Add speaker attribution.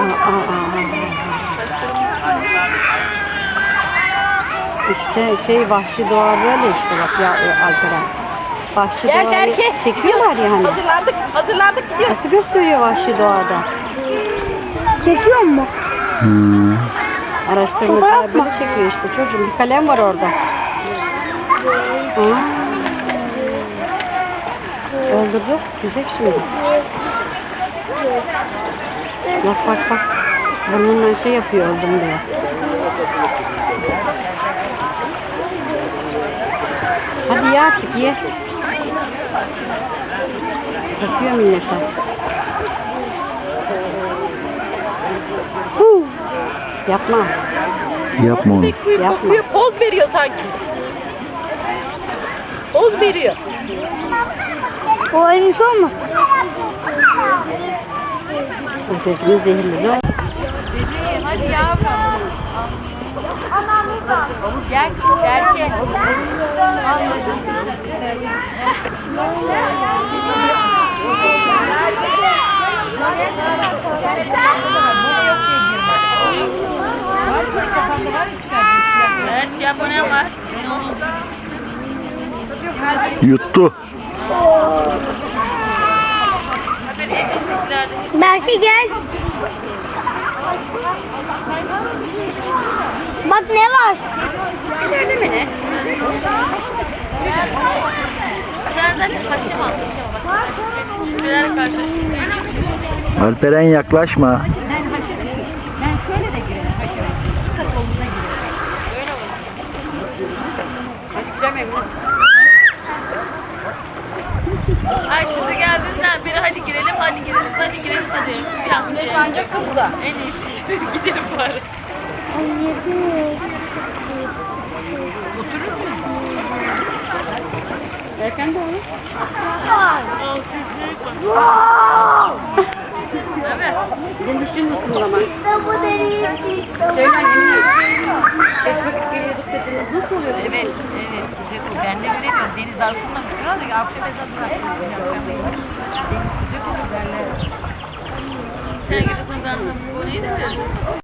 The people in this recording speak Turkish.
Speaker 1: Aa, aa. İşte şey vahşi doğa böyle işte bak ya e, Alperen. Vahşi
Speaker 2: Gel
Speaker 1: doğayı çekiyorlar yani.
Speaker 2: Hazırlandık. Hazırlandık gidiyoruz.
Speaker 1: Nasıl gösteriyor vahşi doğada? Çekiyor mu?
Speaker 3: Hmm.
Speaker 1: Araştırmacılar böyle çekiyor işte çocuğum. Bir kalem var orada. Aa. Öldürdü. Yiyecek şimdi. Bak bak bak. Burnundan şey yapıyor öldüm diye. Hadi ye artık ye. Bakıyor millete. Huu. Yapma.
Speaker 3: Yapma onu.
Speaker 1: Yapma.
Speaker 2: kokuyor, poz veriyor sanki. Poz veriyor.
Speaker 1: O elmiş olma. Ötekinin zehirli.
Speaker 2: Bebeğim hadi yavrum. Gel, gel, gel. Var.
Speaker 3: Yuttu.
Speaker 4: Belki gel. Bak ne var?
Speaker 2: İleride mi ne? Sen zaten kaçım aldın. Şuraya karşı.
Speaker 3: Alperen yaklaşma.
Speaker 2: Öyle mi?
Speaker 1: Hadi giremem.
Speaker 2: Kızı geldiğinden beri hadi girelim, hadi girelim, hadi girelim, hadi. Bir an önce ancak kızla. En iyisi. Gidelim bari.
Speaker 4: Ay yedim.
Speaker 1: Erken de olur.
Speaker 2: Mi?
Speaker 1: Senin dişin tutun zaman. Yemin ediyorum. Beş vakit geliyorduk dediniz. Nasıl oluyor?
Speaker 2: Evet, evet. O. Ben de göremiyorum. Deniz mı? Şurada ya. Akşam ezan bıraktım. Deniz sıcak olur derler. Sen gidiyorsun ben bu neydi mi?